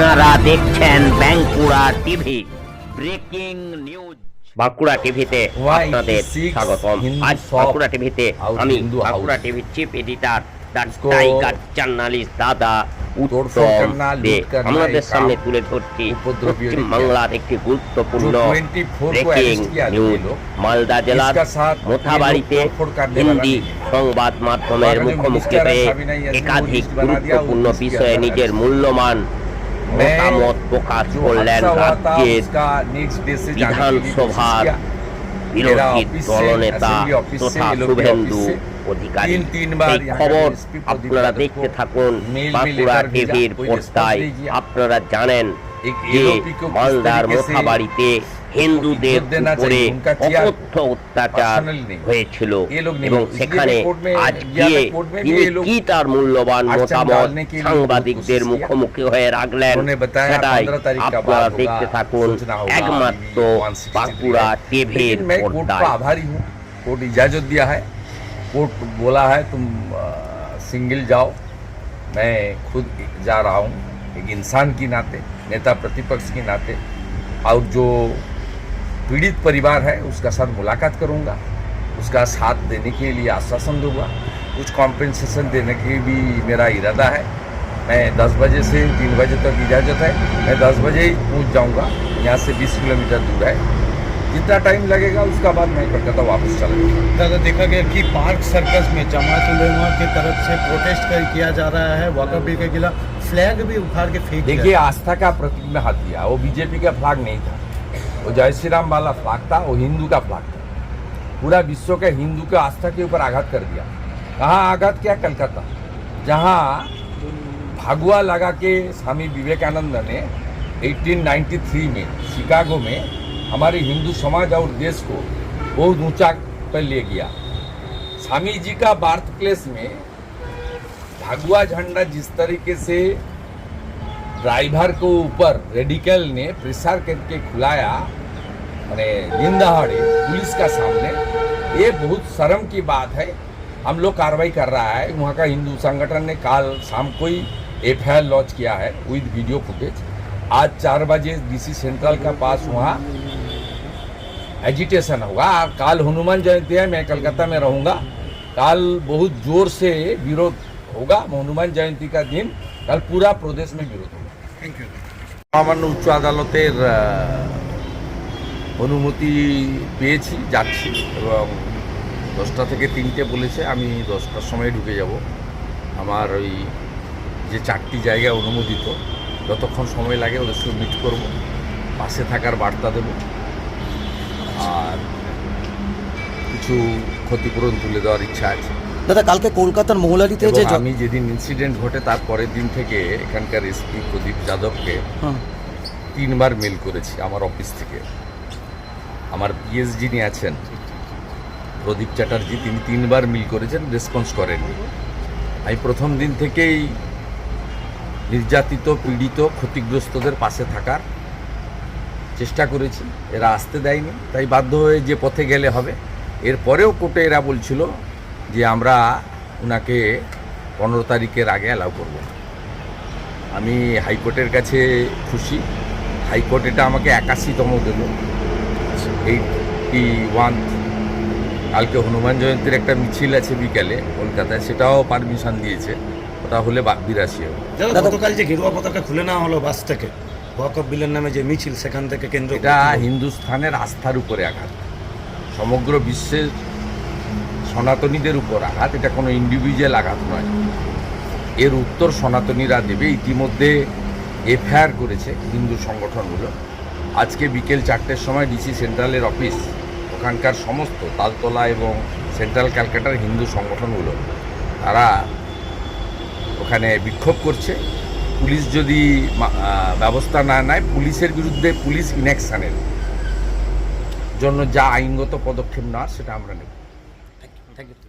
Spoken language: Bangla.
আপনারা দেখছেন Bankura TV. Breaking news. Bankura টিভিতে আপনাদের স্বাগতম। আজ বাঁকুড়া টিভিতে আমি বাঁকুড়া টিভির চিফ এডিটর টাইগার জার্নালিস্ট দাদা উত্তম দে। সামনে তুলে ধরছি একটি গুরুত্বপূর্ণ ব্রেকিং নিউজ মালদা জেলার মোথাবাড়িতে হিন্দি সংবাদ মাধ্যমের মুখোমুখি হয়ে একাধিক গুরুত্বপূর্ণ বিষয়ে নিজের মূল্যমান মতামত প্রকাশ করলেন রাজ্যের বিধানসভার বিরোধী দলনেতা তথা শুভেন্দু অধিকারী এই খবর আপনারা দেখতে থাকুন বাঁকুড়া টিভির আপনারা জানেন যে AOP को किस মালদার तरीके से মোথাবাড়িতে হিন্দুদের इज्जत देना উপরে चाहिए, उनका চেয়ার অকথ্য অত্যাচার personally नहीं। হয়েছিল ये लोग नहीं। এবং इसलिए সেখানে कोर्ट में আজ गया था, গিয়ে कोर्ट में भी তিনি ये लोग কি তার মূল্যবান अड़चन মতামত डालने के लिए बहुत সাংবাদিকদের कोशिश किया। মুখোমুখি হয়ে রাখলেন उन्होंने बताया সেটাই 15 तारीख का আপনারা बाद দেখতে होगा, থাকুন सूचना होगा, একমাত্র अभी 163 বাঁকুড়া है। টিভির लेकिन मैं कोर्ट का পর্দায় आभारी हूँ कोर्ट इजाजत दिया है कोर्ट बोला है तुम अ, सिंगल जाओ मैं खुद जा रहा हूँ एक इंसान की नाते, नेता प्रतिपक्ष के नाते, और जो पीड़ित परिवार है, उसका साथ मुलाकात करूँगा, उसका साथ देने के लिए आश्वासन दूँगा, कुछ कॉम्पेंसेशन देने की भी मेरा इरादा है। मैं 10 बजे से 3 बजे तक इजाज़त है। मैं 10 बजे ही पहुँच जाऊँगा, यहाँ से 20 किलोमीटर दूर है। जितना टाइम लगेगा, उसका बाद मैं कलकत्ता वापस चला दादा, देखा गया कि पार्क सर्कस में जमात उलेमा की तरफ़ से प्रोटेस्ट कर किया जा रहा है वाकफ के खिलाफ। फ्लैग भी उखाड़ के फेंक देखिए आस्था का प्रतीक में हाथ दिया। वो बीजेपी का फ्लैग नहीं था। वो जय श्री राम वाला फ्लैग था वो हिंदू का फ्लैग था। पूरा विश्व के हिंदू के आस्था के ऊपर आघात कर दिया। कहाँ आघात किया? कलकत्ता। जहाँ भागुआ लगा के स्वामी विवेकानंद ने 1893 में शिकागो में हमारे हिंदू समाज और देश को बहुत ऊँचा पर ले गया। स्वामी जी का बार्थ प्लेस में भागुआ झंडा जिस तरीके से ड्राइवर को ऊपर रेडिकल ने प्रेशर करके खुलाया, मैंने दिन दहाड़े पुलिस का सामने, ये बहुत शर्म की बात है। हम लोग कार्रवाई कर रहा है। वहाँ का हिंदू संगठन ने कल शाम को ही एफ़ लॉन्च किया है विद वीडियो फुटेज आज चार बजे डीसी सेंट्रल का पास वहाँ एजिटेशन होगा। कल हनुमान जयंती है, मैं कलकत्ता में रहूँगा। कल बहुत ज़ोर से विरोध होगा हनुमान जयंती का दिन कल पूरा प्रदेश में विरोध होगा थैंक यू সামান্য উচ্চ আদালতের আহ, অনুমতি পেয়েছি যাচ্ছি এবং দশটা থেকে তিনটে বলেছে আমি দশটার সময় ঢুকে যাব আমার ওই যে চারটি জায়গা অনুমোদিত যতক্ষণ সময় লাগে ওদের সঙ্গে মিট করব পাশে থাকার বার্তা দেব আর কিছু ক্ষতিপূরণ তুলে দেওয়ার ইচ্ছা আছে দাদা কালকে কলকাতার মৌলারিতে যে আমি যেদিন ইনসিডেন্ট ঘটে তার পরের দিন থেকে এখানকার এসপি প্রদীপ যাদবকে হ্যাঁ। তিনবার মেল করেছি আমার অফিস থেকে। আমার পিএস যিনি আছেন প্রদীপ চ্যাটার্জি তিনি তিনবার মিল করেছেন রেসপন্স করেননি। আমি প্রথম দিন থেকেই নির্যাতিত পীড়িত ক্ষতিগ্রস্তদের পাশে থাকার চেষ্টা করেছি। এরা আসতে দেয়নি তাই বাধ্য হয়ে যে পথে গেলে হবে এরপরেও কোর্টে এরা বলছিল যে আমরা ওনাকে পনেরো তারিখের আগে অ্যালাউ করব। না। আমি হাইকোর্টের কাছে খুশি। হাইকোর্ট এটা আমাকে একাশিতম দিল। এইটি ওয়ান কালকে হনুমান জয়ন্তীর একটা মিছিল আছে বিকালে কলকাতায় সেটাও পারমিশন দিয়েছে। ওটা হলে বা- বিরাশি হবে। গতকাল যে গেরুয়া পতাকা খুলে নেওয়া হলো বাস থেকে ওয়াকফ বিলের নামে যে মিছিল সেখান থেকে কেন্দ্র এটা হিন্দুস্থানের আস্থার উপরে আঘাত। সমগ্র বিশ্বের সনাতনীদের উপর আঘাত, এটা কোনো ইন্ডিভিজুয়াল আঘাত নয়। এর উত্তর সনাতনীরা দেবে। ইতিমধ্যে এফআইআর করেছে হিন্দু সংগঠনগুলো। আজকে বিকেল চারটের সময় ডিসি সেন্ট্রালের অফিস, ওখানকার সমস্ত তালতলা এবং সেন্ট্রাল ক্যালকাটার হিন্দু সংগঠনগুলো, তারা ওখানে বিক্ষোভ করছে। পুলিশ যদি ব্যবস্থা না নেয়, পুলিশের বিরুদ্ধে পুলিশ ইনঅ্যাকশনের জন্য যা আইনগত পদক্ষেপ নেওয়া সেটা আমরা নেব। thank you